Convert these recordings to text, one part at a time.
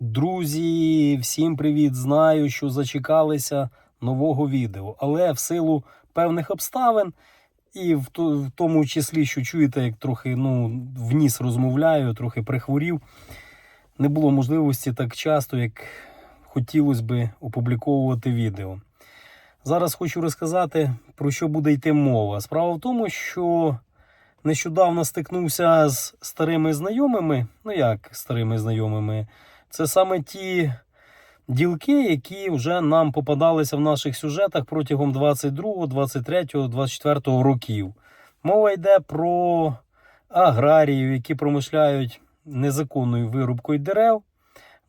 Друзі, всім привіт! Знаю, що зачекалися нового відео, але в силу певних обставин, і в, то- в тому числі, що чуєте, як трохи ну, вніс розмовляю, трохи прихворів, не було можливості так часто, як хотілося би опубліковувати відео. Зараз хочу розказати, про що буде йти мова. Справа в тому, що нещодавно стикнувся з старими знайомими. Ну як старими знайомими? Це саме ті ділки, які вже нам попадалися в наших сюжетах протягом 22, 23, 24 років. Мова йде про аграріїв, які промишляють незаконною вирубкою дерев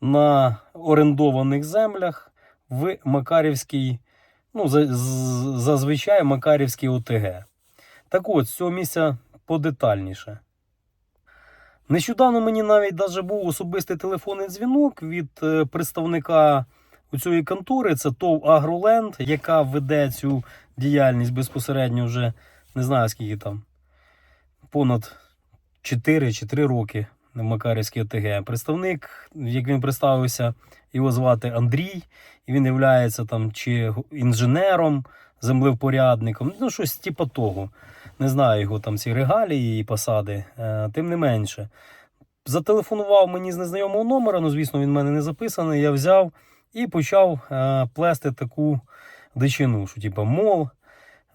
на орендованих землях в Макарівській, ну, зазвичай Макарівській ОТГ. Так от, з цього місця подетальніше. Нещодавно мені навіть даже був особистий телефонний дзвінок від е, представника у цієї контори, це ТОВ Агроленд, яка веде цю діяльність безпосередньо вже не знаю скільки там, понад 4 чи 3 роки в Макарівській ОТГ. Представник, як він представився, його звати Андрій, і він є там чи інженером, землевпорядником, ну щось типу того. Не знаю його там ці регалії і посади, е, тим не менше. Зателефонував мені з незнайомого номера, ну звісно, він в мене не записаний. Я взяв і почав е, плести таку дичину, що типу, мол,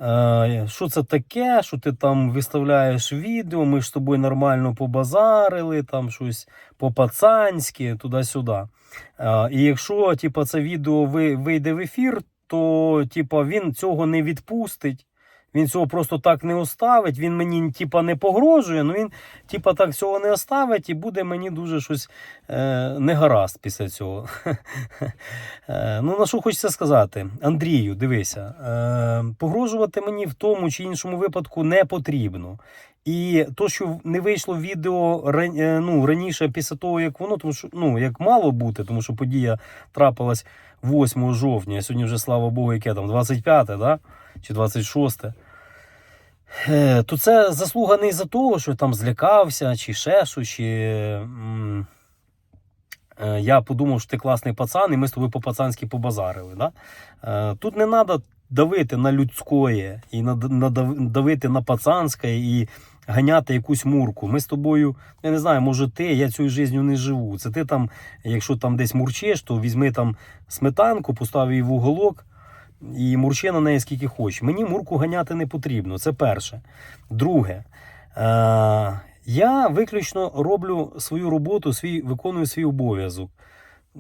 е, що це таке, що ти там виставляєш відео, ми ж з тобою нормально побазарили, там щось по-пацанськи, туди-сюди. І якщо типу, це відео вийде в ефір, то типу, він цього не відпустить. Він цього просто так не оставить. Він мені типа не погрожує, але він типа так цього не оставить і буде мені дуже щось е, негаразд після цього. е, ну на що хочеться сказати, Андрію, дивися, е, погрожувати мені в тому чи іншому випадку не потрібно. І то, що не вийшло відео е, ну, раніше після того, як воно, тому що ну як мало бути, тому що подія трапилась 8 жовтня, сьогодні вже слава Богу, яке там 25, да? чи 26. Е, То це заслуга не із-за того, що там злякався, чи ще що, чи е, я подумав, що ти класний пацан, і ми з тобою по-пацанськи побазарили. Да? Е, Тут не треба давити на людське і над- надав- давити на пацанське і ганяти якусь мурку. Ми з тобою, я не знаю, може ти, я цією життю не живу. Це ти там, якщо там десь мурчиш, то візьми там сметанку, постав її в уголок і мурчи на неї скільки хочеш. Мені мурку ганяти не потрібно. Це перше. Друге, е, я виключно роблю свою роботу, свій, виконую свій обов'язок.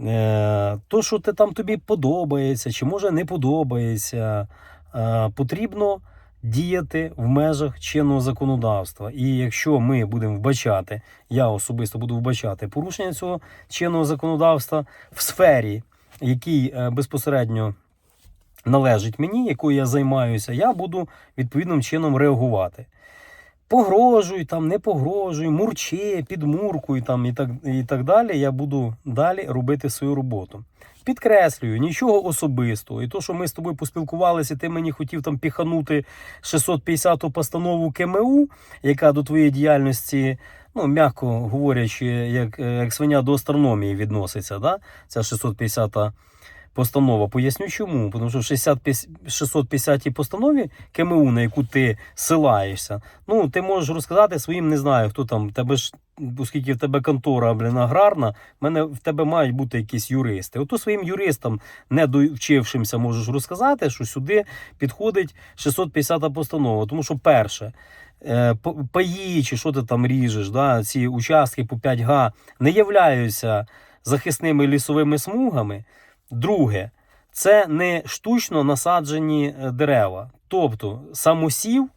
Е, то, що ти там тобі подобається, чи може не подобається, е, потрібно діяти в межах чинного законодавства. І якщо ми будемо вбачати, я особисто буду вбачати порушення цього чинного законодавства в сфері, якій е, безпосередньо належить мені, якою я займаюся, я буду відповідним чином реагувати. Погрожуй, там, не погрожуй, мурчи, підмуркуй там, і, так, і так далі. Я буду далі робити свою роботу. Підкреслюю, нічого особистого. І то, що ми з тобою поспілкувалися, ти мені хотів там піханути 650-ту постанову КМУ, яка до твоєї діяльності, ну, м'яко говорячи, як, е, як свиня до астрономії відноситься. Да? Ця 650-та постанова. Поясню чому. Тому що в 60 піс- 650 постанові КМУ, на яку ти силаєшся, ну ти можеш розказати своїм, не знаю, хто там, тебе ж, оскільки в тебе контора блін, аграрна, в мене в тебе мають бути якісь юристи. Ото своїм юристам, не довчившимся, можеш розказати, що сюди підходить 650 постанова. Тому що перше. е, Паї, чи що ти там ріжеш, да, ці участки по 5 га не являються захисними лісовими смугами. Друге, це не штучно насаджені е, дерева. Тобто самосів,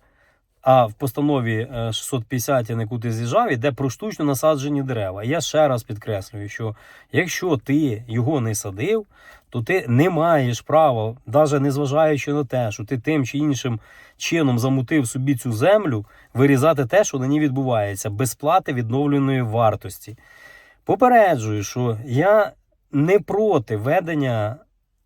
а в постанові е, 650, на яку ти з'їжджав, йде про штучно насаджені дерева. Я ще раз підкреслюю, що якщо ти його не садив, то ти не маєш права, навіть незважаючи на те, що ти тим чи іншим чином замутив собі цю землю, вирізати те, що на ній відбувається, без плати відновленої вартості. Попереджую, що я не проти ведення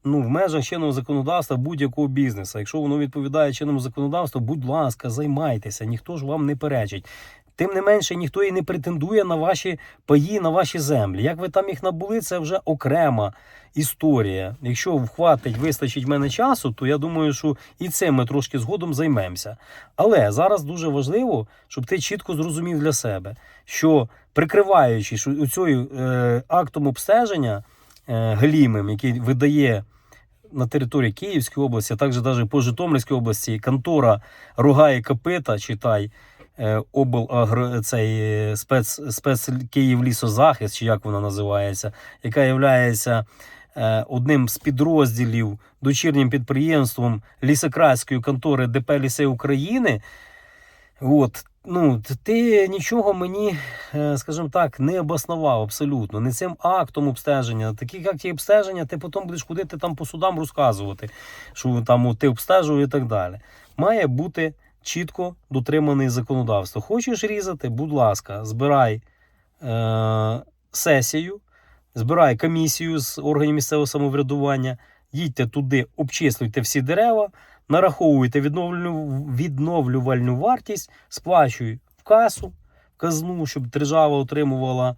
ну, в межах чинного законодавства будь-якого бізнесу. Якщо воно відповідає чинному законодавству, будь ласка, займайтеся, ніхто ж вам не перечить. Тим не менше, ніхто і не претендує на ваші паї, на ваші землі. Як ви там їх набули, це вже окрема історія. Якщо вхватить, вистачить мене часу, то я думаю, що і цим ми трошки згодом займемося. Але зараз дуже важливо, щоб ти чітко зрозумів для себе, що прикриваючись цією е, актом обстеження е, галімим, який видає на території Київської області, а також навіть по Житомирській області, контора і Копита, читай. Е, Облагро цей е, спец, спец Київлісозахист, чи як вона називається, яка є одним з підрозділів дочірнім підприємством лісократської контори ДП Ліси України. От, ну, ти нічого мені, е, скажімо так, не обоснував абсолютно. Не цим актом обстеження. Такі акті обстеження, ти потім будеш ходити там по судам розказувати, що там ти обстежував і так далі. Має бути чітко дотриманий законодавство. Хочеш різати, будь ласка, збирай е- сесію, збирай комісію з органів місцевого самоврядування, їдьте туди, обчислюйте всі дерева, нараховуйте відновлювальну, відновлювальну вартість, сплачуй в касу, в казну, щоб держава отримувала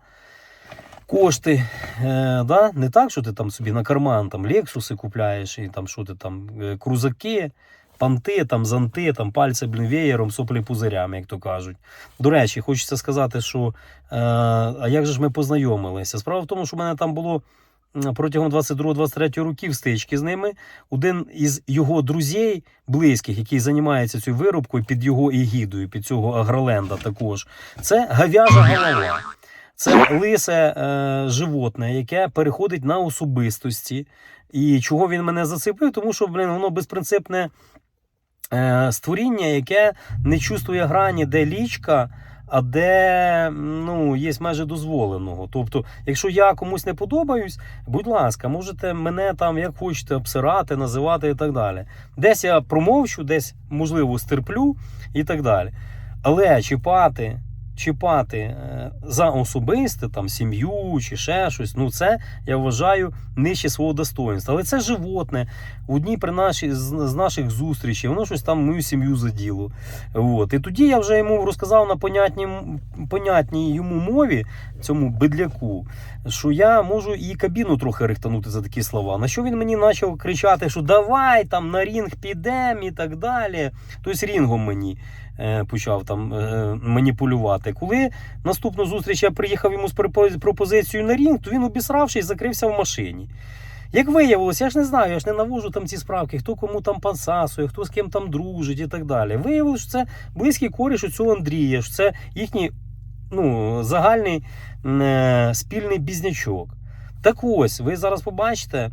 кошти. Е, да? Не так, що ти там собі на карман там лексуси купляєш і там що ти там е, крузаки. Панти, там, зонти, там, пальці, блін, веєром, соплі пузирями, як то кажуть. До речі, хочеться сказати, що е, а як же ж ми познайомилися? Справа в тому, що в мене там було протягом 22-23 років стички з ними. Один із його друзів близьких, який займається цією виробкою під його егідою, під цього агроленда також, це гав'яжа голова. Це лисе е, животне, яке переходить на особистості. І чого він мене зацепив? Тому що, блін, воно безпринципне створіння, яке не чувствує грані, де лічка, а де ну, є майже дозволеного. Тобто, якщо я комусь не подобаюсь, будь ласка, можете мене там як хочете обсирати, називати і так далі. Десь я промовчу, десь можливо стерплю і так далі. Але чіпати. Чіпати е, за особисте, там сім'ю чи ще щось, ну це я вважаю нижче свого достоинства. Але це животне. В одній при нашій з, наших зустрічей, воно щось там мою сім'ю заділо. От. І тоді я вже йому розказав на понятній, понятній йому мові, цьому бедляку, що я можу і кабіну трохи рихтанути за такі слова. На що він мені почав кричати, що давай там на рінг підемо і так далі. Тобто рінгом мені почав там е, маніпулювати. Коли наступну зустріч я приїхав йому з пропозицією на рінг, то він обісравшись закрився в машині. Як виявилося, я ж не знаю, я ж не навожу там ці справки, хто кому там пансасує, хто з ким там дружить і так далі. Виявилося, що це близький коріш у цього Андрія, що це їхній ну, загальний е, спільний бізнячок. Так ось, ви зараз побачите.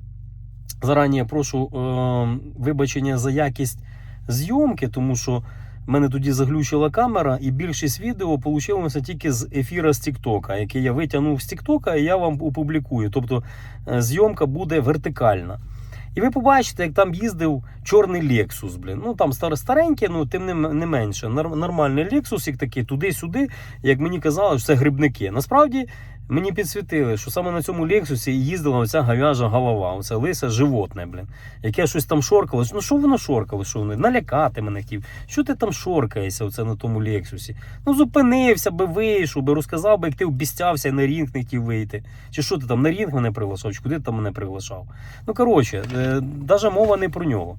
Зарані я прошу е, вибачення за якість зйомки, тому що мене тоді заглючила камера, і більшість відео вийшло тільки з ефіра з Тіктока, який я витягнув з Тіктока, і я вам опублікую. Тобто е, зйомка буде вертикальна. І ви побачите, як там їздив чорний Lexus, блін. Ну там стар- старенький, ну тим не, менше. Нормальний Lexus, як такий, туди-сюди, як мені казали, що це грибники. Насправді мені підсвітили, що саме на цьому Лексусі їздила оця говяжа голова, оце лисе животне, блін, яке щось там шоркало. Ну що воно шоркало? Що воно? Налякати мене хотів. Що ти там шоркаєшся оце на тому Лексусі? Ну зупинився би, вийшов би, розказав би, як ти обіцявся і на рінг не хотів вийти. Чи що ти там на рінг мене приглашав, чи куди ти там мене приглашав? Ну коротше, е, навіть мова не про нього.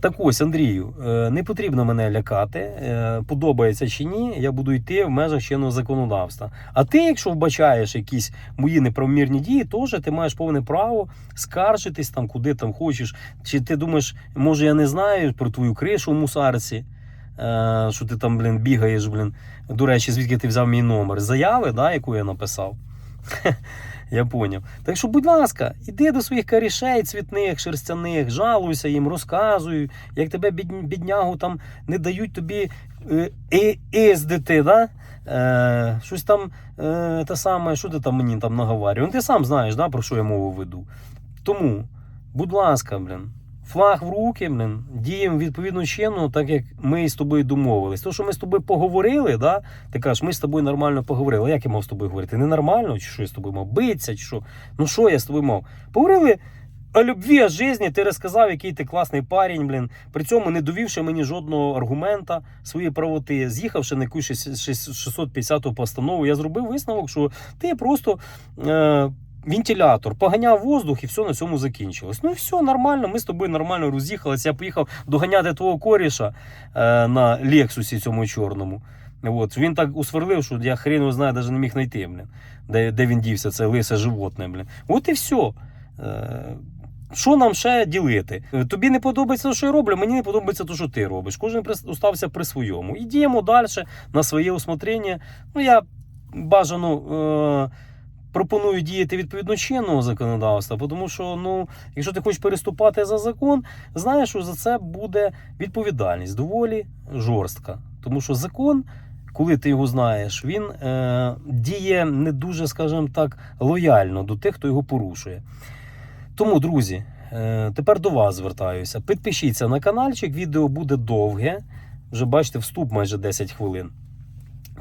Так ось, Андрію, е, не потрібно мене лякати, е, подобається чи ні, я буду йти в межах чинного законодавства. А ти, якщо вбачаєш якісь мої неправомірні дії, теж ти маєш повне право скаржитись там, куди там хочеш. Чи ти думаєш, може я не знаю про твою кришу в мусарці, е, що ти там, блін, бігаєш, блін. До речі, звідки ти взяв мій номер? Заяви, да, яку я написав. Я поняв. Так що, будь ласка, іди до своїх карішей цвітних, шерстяних, жалуйся їм, розказуй, як тебе біднягу там не дають тобі е, е, їздити, да? Е, щось там е, те саме, що ти там мені там наговарює. Ну, ти сам знаєш, да, про що я мову веду. Тому, будь ласка, блін, флаг в руки, блін, діємо відповідно чинно, так як ми з тобою домовились. То, що ми з тобою поговорили, да, ти кажеш, ми з тобою нормально поговорили. Як я мав з тобою говорити? Ненормально? Чи що я з тобою мав битися, чи що? Ну що я з тобою мав? Поговорили о любві, о житті ти розказав, який ти класний парень, блін. При цьому не довівши мені жодного аргумента своєї правоти, з'їхавши на якусь 650-ту постанову, я зробив висновок, що ти просто. Е- Вентилятор поганяв воздух і все на цьому закінчилось. Ну все нормально. Ми з тобою нормально роз'їхалися. Я поїхав доганяти твого коріша е, на Лексусі цьому чорному. От. Він так усверлив, що я хрен знаю, навіть не міг знайти, блін. Де, де він дівся, це лисе животне, блін. От і все. Е, що нам ще ділити? Тобі не подобається що я роблю, мені не подобається те, що ти робиш. Кожен остався при своєму. І діємо далі на своє усмотрення. Ну, я бажано. Е, Пропоную діяти відповідно чинного законодавства, тому що ну, якщо ти хочеш переступати за закон, знаєш, що за це буде відповідальність доволі жорстка. Тому що закон, коли ти його знаєш, він е, діє не дуже, скажімо так, лояльно до тих, хто його порушує. Тому, друзі, е, тепер до вас звертаюся. Підпишіться на каналчик, відео буде довге. Вже бачите, вступ майже 10 хвилин.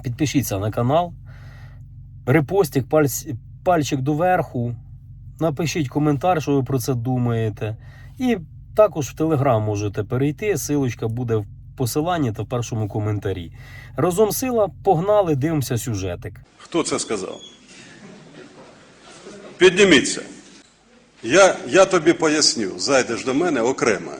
Підпишіться на канал, репостик, пальчик доверху. Напишіть коментар, що ви про це думаєте. І також в Телеграм можете перейти. Силочка буде в посиланні та в першому коментарі. Разом сила, погнали, дивимося сюжетик. Хто це сказав? Підніміться. Я, я тобі поясню, зайдеш до мене окремо.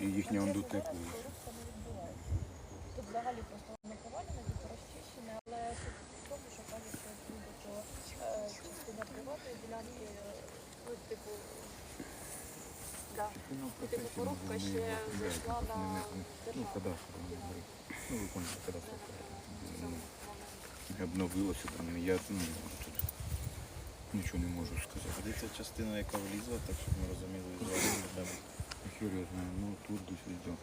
І їхня он дотику. Тут взагалі просто воно повалене, типу розчищене, але тут в тому, що кажуть, що буде, що е, частина приватної ділянки, е, ну, типу, да. І типу порубка ще зайшла на Ну, кадастр. Ну, виконує кадастр. Обновилося там, я ну, тут нічого не можу сказати. Куди ця частина, яка влізла, так щоб ми розуміли візуально для Хер я знаю, ну тут десь йде.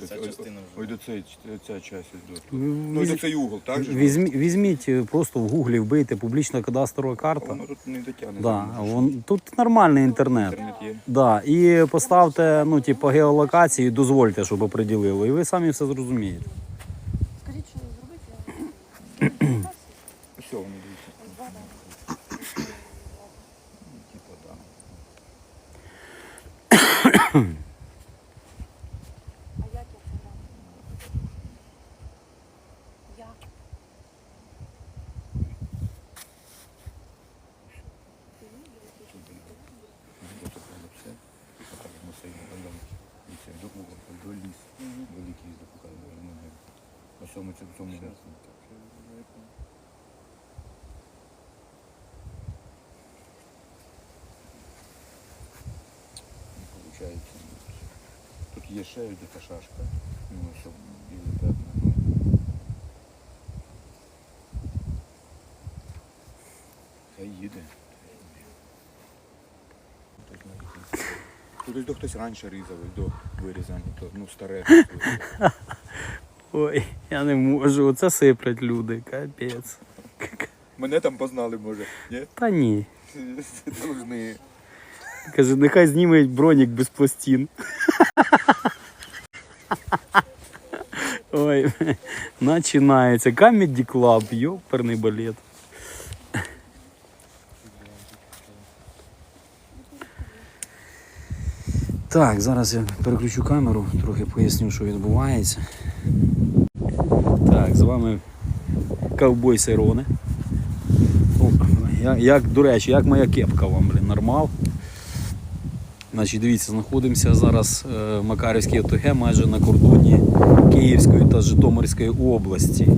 Це ця ось- частина вже. Ось до цей, ця частина йде. Тут. Ну, Ну, до цей угол, так же? ж? Візьміть, візьміть е, просто в гуглі вбийте публічна кадастрова карта. Воно тут не дотягне. Да, вон, тут нормальний інтернет. Інтернет є. Да, і поставте ну, типу, геолокацію, дозвольте, щоб оприділило. І ви самі все зрозумієте. Хай їде. Тут ось до хтось раніше різав, ось до вирізання, то ну старе. Ой, я не можу, оце сиплять люди, капець. Мене там познали, може. Ні? Та ні. Должны. Каже, нехай знімуть бронік без пластин. Ой, починається. Comedy Club, йоперний балет. Так, зараз я переключу камеру, трохи поясню, що відбувається. Так, з вами ковбой Як, як, до речі, як моя кепка вам, блін, нормал. Значить, дивіться, знаходимося зараз е, в Макарівській ОТГ, майже на кордоні Київської та Житомирської області.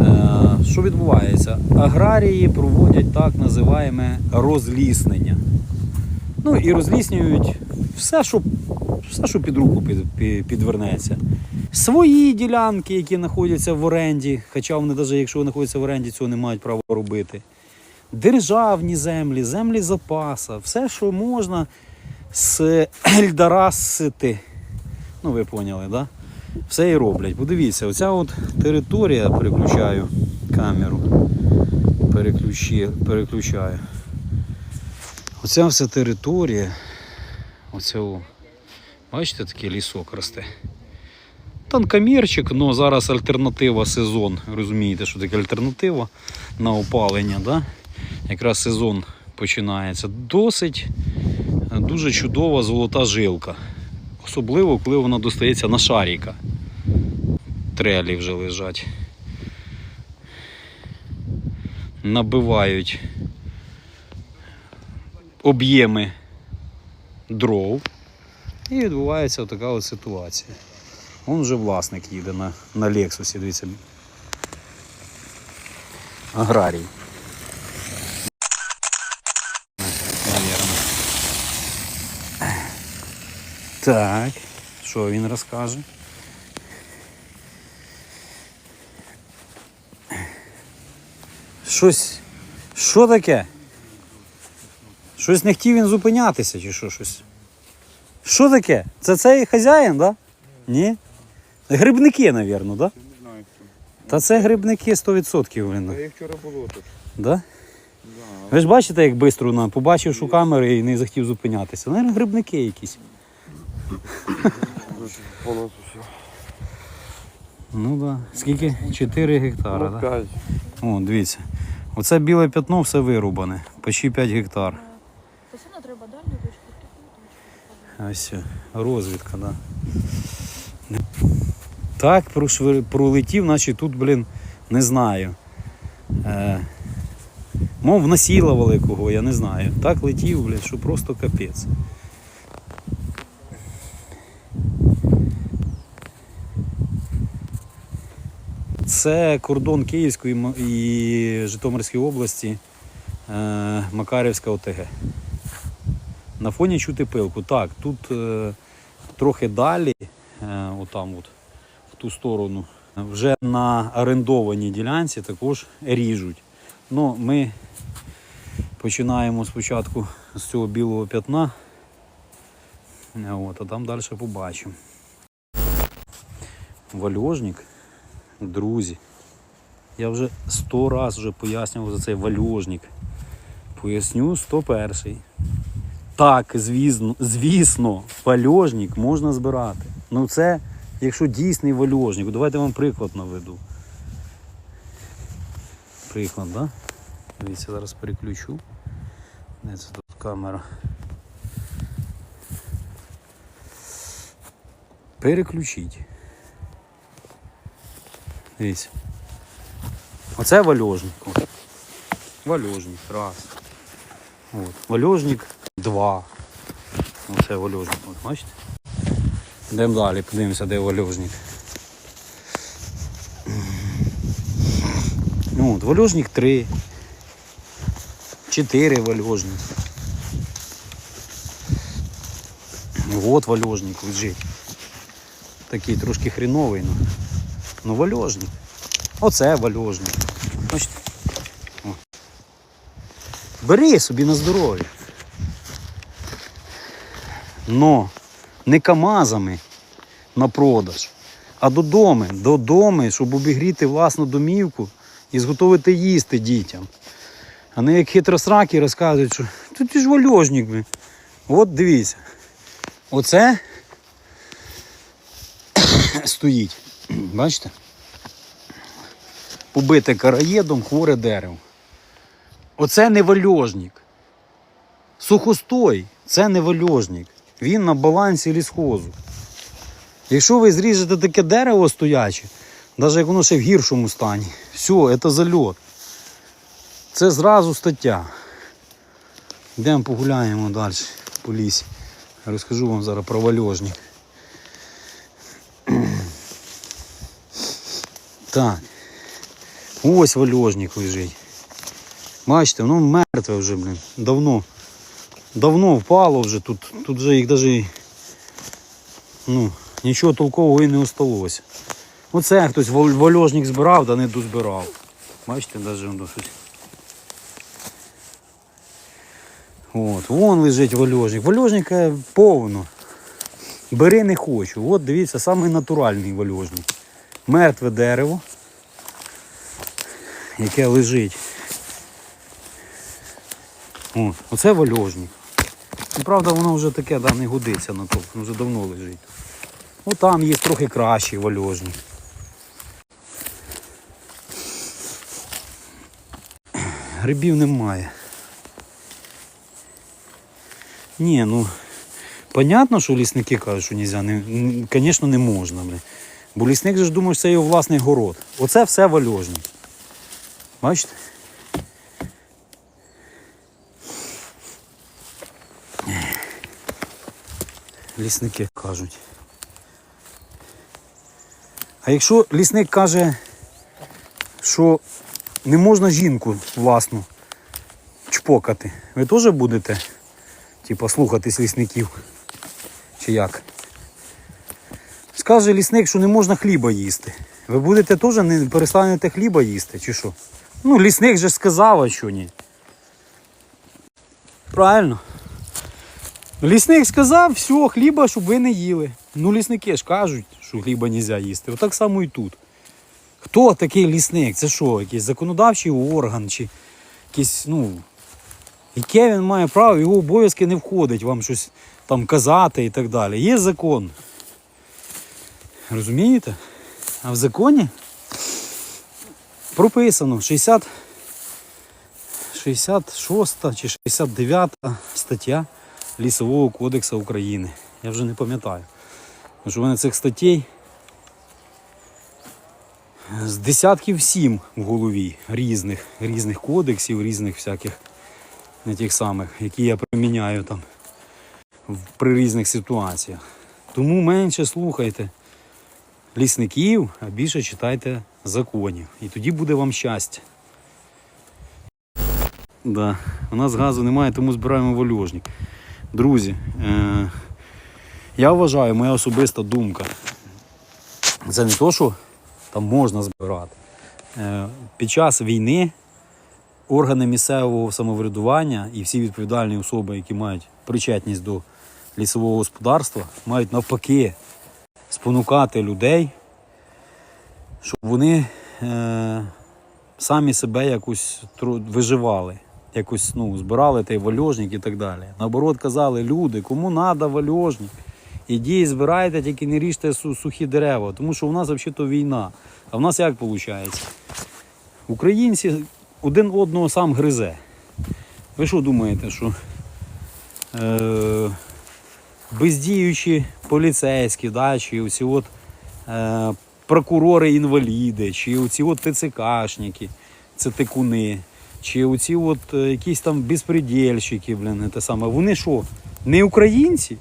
Е, Що відбувається? Аграрії проводять так називаємо розліснення. Ну і розліснюють все, що, все, що під руку під, під, підвернеться. Свої ділянки, які знаходяться в оренді, хоча вони, навіть якщо вони знаходяться в оренді, цього не мають права робити. Державні землі, землі запаса, все, що можна з Ельдарасити. Ну, ви поняли, да? Все і роблять. Подивіться, оця от територія, переключаю камеру. Переключи, переключаю. Оця вся територія. Оця, о, бачите, такий лісок росте. Танкомірчик, але зараз альтернатива сезон. Розумієте, що таке альтернатива на опалення. Да? Якраз сезон починається. Досить е, дуже чудова золота жилка. Особливо, коли вона достається на шаріка. Трелі вже лежать. Набивають об'єми дров. І відбувається така от ситуація. Вон вже власник їде на, на Лексусі, дивіться. Аграрій. Так, що він розкаже? Щось. Що таке? Щось не хотів він зупинятися, чи що щось? Що таке? Це цей хазяїн, так? Да? Ні? Грибники, мабуть, да? Не знаю. Та це грибники 100%, блін. Та їх вчора було тут. Да? Ви ж бачите, як швидко на побачив, що камери і не захотів зупинятися. Наверно, грибники якісь. Ну так. Да. Скільки? 4 гектара, так? Да? О, дивіться. Оце біле пятно все вирубане. Почти 5 гектар. Постійно треба далі вички, тому Ось розвідка, да. Так, пролетів, наче тут, блін, не знаю. Е, мов насілували кого, я не знаю. Так летів, блін, що просто капець. Це кордон Київської і Житомирської області, е, Макарівська ОТГ. На фоні чути пилку. Так, тут е, трохи далі, е, отам от, в ту сторону, вже на орендованій ділянці також ріжуть. Ну, ми починаємо спочатку з цього білого п'ятна, Е, от, а там далі побачимо. Вальожник, друзі. Я вже сто разів вже пояснював за цей вальожник. Поясню 101. Так, звісно, звісно, вальожник можна збирати. Ну це, якщо дійсний вальожник. Давайте вам приклад наведу. Приклад? Да? Дивіться, зараз переключу. Де це тут камера? Переключіть. Дивіться. Оце вальожник. Вальожник. Раз. От. Вальожник 2. Оце вальожник. От, бачите? Йдемо далі, подивимося, де вальожник. Ну, вальожник 3. 4 вальожник. От вальожник лежить. Такий трошки хріновий, ну. Ну вальожник. Оце вальожник. Бери собі на здоров'я. Но не камазами на продаж, а додому, додому, щоб обігріти власну домівку і зготовити їсти дітям. А не як хитросраки розказують, що тут ж вальожник. блін». От дивіться. Оце стоїть. Бачите? Побите караєдом хворе дерево. Оце не вальожник. Сухостой це не вальожник. Він на балансі лісхозу. Якщо ви зріжете таке дерево стояче, навіть як воно ще в гіршому стані, все, це зальот. це зразу стаття. Йдемо погуляємо далі по лісі. Розкажу вам зараз про вальожник. Так. Ось вальожник лежить. Бачите, воно мертве вже, блін. Давно. Давно впало вже. Тут, тут вже їх навіть ну, нічого толкового і не осталося. Оце хтось вальожник збирав, та не дозбирав. Бачите, навіть щось. От, вон лежить вальожник. Вальожника повно. Бери не хочу. От дивіться, самий натуральний вальожник. Мертве дерево, яке лежить. О, оце вальожник. Ну, правда, воно вже таке да, не годиться на то, воно вже давно лежить. О, там є трохи кращий вальожник. Грибів немає. Ні, ну понятно, що лісники кажуть, що нельзя, не, звісно, не можна. Бля. Бо лісник же ж думає, що це його власний город. Оце все вальожник. Бачите? Лісники кажуть. А якщо лісник каже, що не можна жінку власну чпокати, ви теж будете типа, слухатись лісників? Чи як? Скаже лісник, що не можна хліба їсти. Ви будете теж не перестанете хліба їсти, чи що? Ну, лісник же сказав, а що ні. Правильно. Лісник сказав, все, хліба, щоб ви не їли. Ну, лісники ж кажуть, що хліба не можна їсти. Отак само і тут. Хто такий лісник? Це що, якийсь законодавчий орган, чи якийсь, ну. Яке він має право, його обов'язки не входить вам щось там казати і так далі. Є закон. Розумієте? А в законі прописано 60, 66 чи 69 стаття Лісового кодексу України. Я вже не пам'ятаю. Тому що в мене цих статей з десятків сім в голові різних, різних кодексів, різних всяких не тих самих, які я приміняю там при різних ситуаціях. Тому менше слухайте лісників, а більше читайте законів. І тоді буде вам щастя. Да. У нас газу немає, тому збираємо вольожник. Друзі, е- я вважаю, моя особиста думка. Це не то, що там можна збирати. Е- під час війни органи місцевого самоврядування і всі відповідальні особи, які мають причетність до лісового господарства, мають навпаки спонукати людей, щоб вони е, самі себе якось виживали, якось ну, збирали той вальожник і так далі. Наоборот, казали, люди, кому треба вальожник, ідіть, збирайте, тільки не ріжте сухі дерева, тому що у нас взагалі війна. А в нас як виходить? Українці один одного сам гризе. Ви що думаєте, що е, бездіючі поліцейські, да, чи оці от е, прокурори-інваліди, чи оці от ТЦКшники, це тикуни, чи оці от е, якісь там безпредельщики, блін, те саме. Вони що, не українці?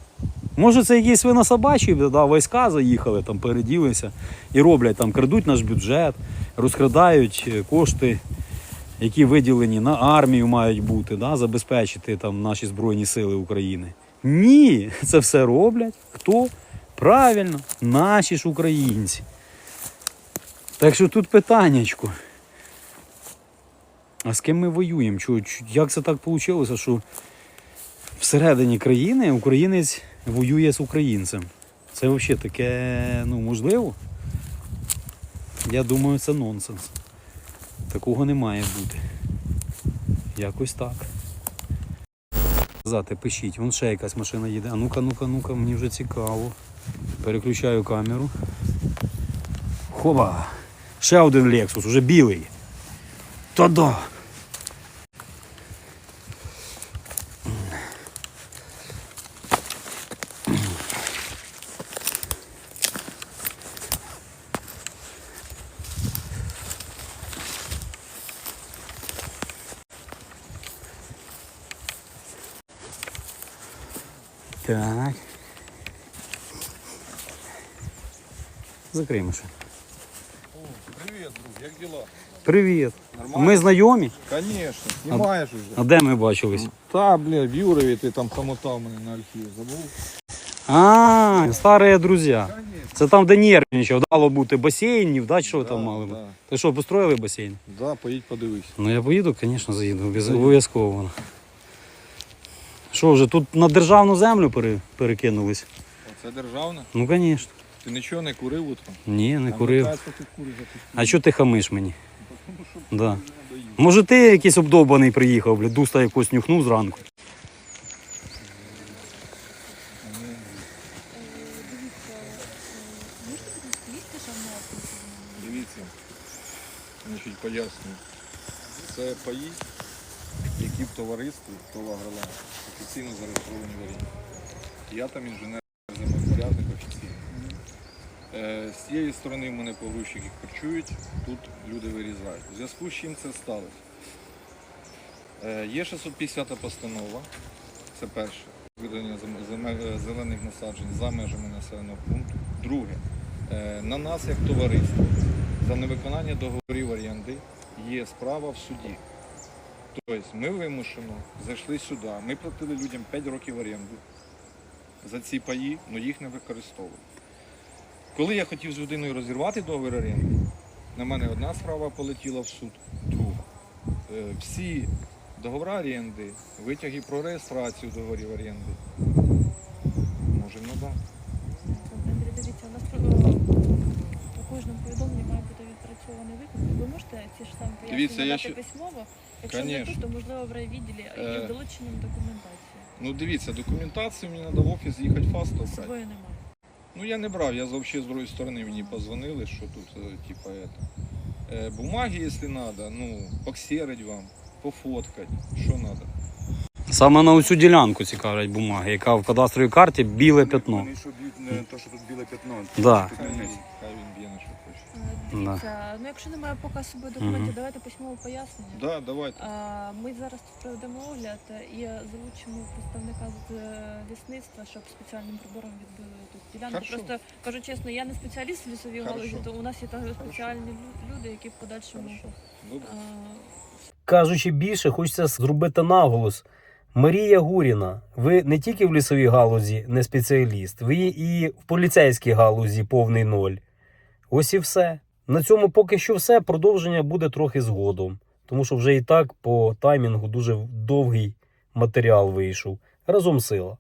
Може, це якісь свинособачі да, війська заїхали, там переділися і роблять там, крадуть наш бюджет, розкрадають е, кошти, які виділені на армію мають бути, да, забезпечити там наші Збройні Сили України. Ні, це все роблять. Хто? Правильно, наші ж українці. Так що тут питаннячко. А з ким ми воюємо? Чо- Як це так вийшло, що всередині країни українець воює з українцем? Це взагалі таке ну, можливо? Я думаю, це нонсенс. Такого не має бути. Якось так. Казати, пишіть, вон ще якась машина їде. А ну-ка, ну-ка, ну-ка, мені вже цікаво. Переключаю камеру. Хоба! Ще один Lexus, уже білий. Та-да! Так. Закриємо ще. Привіт, друг, як діла? Привіт. Нормально? Ми знайомі? Звісно, знімаєш уже. А де ми бачились? Та, бля, в Юрові ти там помотав мене на альфі, забув? А, старі друзі. Це там, де нервничав, дало бути басейнів, да, що там мали бути? Да, Ти що, построїли басейн? да, поїдь подивись. Ну я поїду, звісно, заїду, без- обов'язково. Що вже тут на державну землю пере- перекинулись? Оце державне. Ну, звісно. Ти нічого не курив утром? Ні, не Там курив. питається, ти куриш, а ти А що ти хамиш мені? Тому що Да. Може ти якийсь обдовбаний приїхав, бля, дуста якось нюхнув зранку. Дивіться, значить, пояснюю. Це паї, які в товаристві ТОВ «Агроланд» офіційно зареєстровані в Оріні. Я там інженер землепорядник офіційно. Е, З цієї сторони в мене погрузчики харчують, тут люди вирізають. У зв'язку з чим це сталося? Е, Є 650 постанова, це перше, видання е, зелених насаджень за межами населеного пункту. Друге, На нас, як товариство, за невиконання договорів оренди є справа в суді. Тобто ми вимушено зайшли сюди, ми платили людям 5 років оренду за ці паї, але їх не використовували. Коли я хотів з людиною розірвати договір оренди, на мене одна справа полетіла в суд, друга. Е, Всі договори оренди, витяги про реєстрацію договорів оренди можемо надати. Дивіться, у нас у кожному повідомленні має бути відпрацьований виклик. Ви можете ці ж самі Дивіться, пояснення я дати ще- письмово? Якщо не Конечно. тут, то можливо в райвідділі Е. і з долученням документації. Ну дивіться, документацію мені треба в офіс їхати фасто З брати. собою немає. Ну я не брав, я взагалі з другої сторони мені позвонили, що тут, е, типа, это. Е, бумаги, якщо треба, ну, поксерить вам, пофоткати, що треба. Саме на оцю ділянку цікавлять бумаги, яка в кадастровій карті біле пятно. Вони що б'ють не то, що тут біле пятно. Да. Тут не хай Дивіться, ну якщо немає поки з собою документів, давайте письмове пояснення. Да, давайте. А, Ми зараз тут проведемо огляд і залучимо представника з е, лісництва, щоб спеціальним прибором відбили тут ділянку. Хорошо. Просто кажу чесно, я не спеціаліст в лісовій Хорошо. галузі, то у нас є там спеціальні лю- люди, які в подальшому. Хорошо. Добре. а, Кажучи більше, хочеться зробити наголос. Марія Гуріна, ви не тільки в лісовій галузі не спеціаліст, ви і в поліцейській галузі повний ноль. Ось і все. На цьому поки що все. Продовження буде трохи згодом. Тому що вже і так по таймінгу дуже довгий матеріал вийшов. Разом сила.